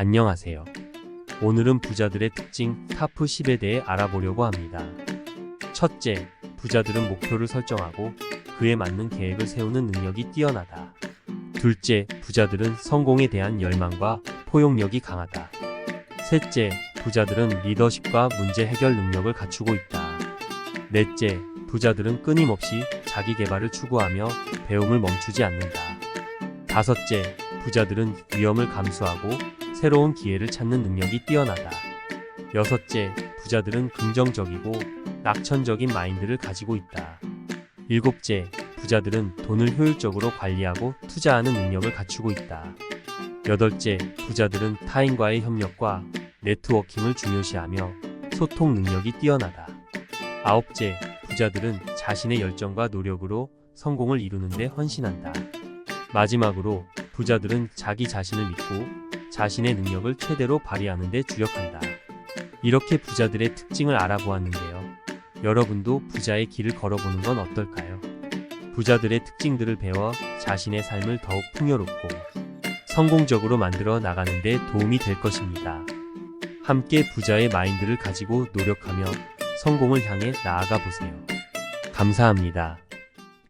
안녕하세요. 오늘은 부자들의 특징 타프 10에 대해 알아보려고 합니다. 첫째, 부자들은 목표를 설정하고 그에 맞는 계획을 세우는 능력이 뛰어나다. 둘째, 부자들은 성공에 대한 열망과 포용력이 강하다. 셋째, 부자들은 리더십과 문제 해결 능력을 갖추고 있다. 넷째, 부자들은 끊임없이 자기 개발을 추구하며 배움을 멈추지 않는다. 다섯째, 부자들은 위험을 감수하고 새로운 기회를 찾는 능력이 뛰어나다. 여섯째, 부자들은 긍정적이고 낙천적인 마인드를 가지고 있다. 일곱째, 부자들은 돈을 효율적으로 관리하고 투자하는 능력을 갖추고 있다. 여덟째, 부자들은 타인과의 협력과 네트워킹을 중요시하며 소통 능력이 뛰어나다. 아홉째, 부자들은 자신의 열정과 노력으로 성공을 이루는데 헌신한다. 마지막으로 부자들은 자기 자신을 믿고 자신의 능력을 최대로 발휘하는 데 주력한다. 이렇게 부자들의 특징을 알아보았는데요. 여러분도 부자의 길을 걸어보는 건 어떨까요? 부자들의 특징들을 배워 자신의 삶을 더욱 풍요롭고 성공적으로 만들어 나가는 데 도움이 될 것입니다. 함께 부자의 마인드를 가지고 노력하며 성공을 향해 나아가 보세요. 감사합니다.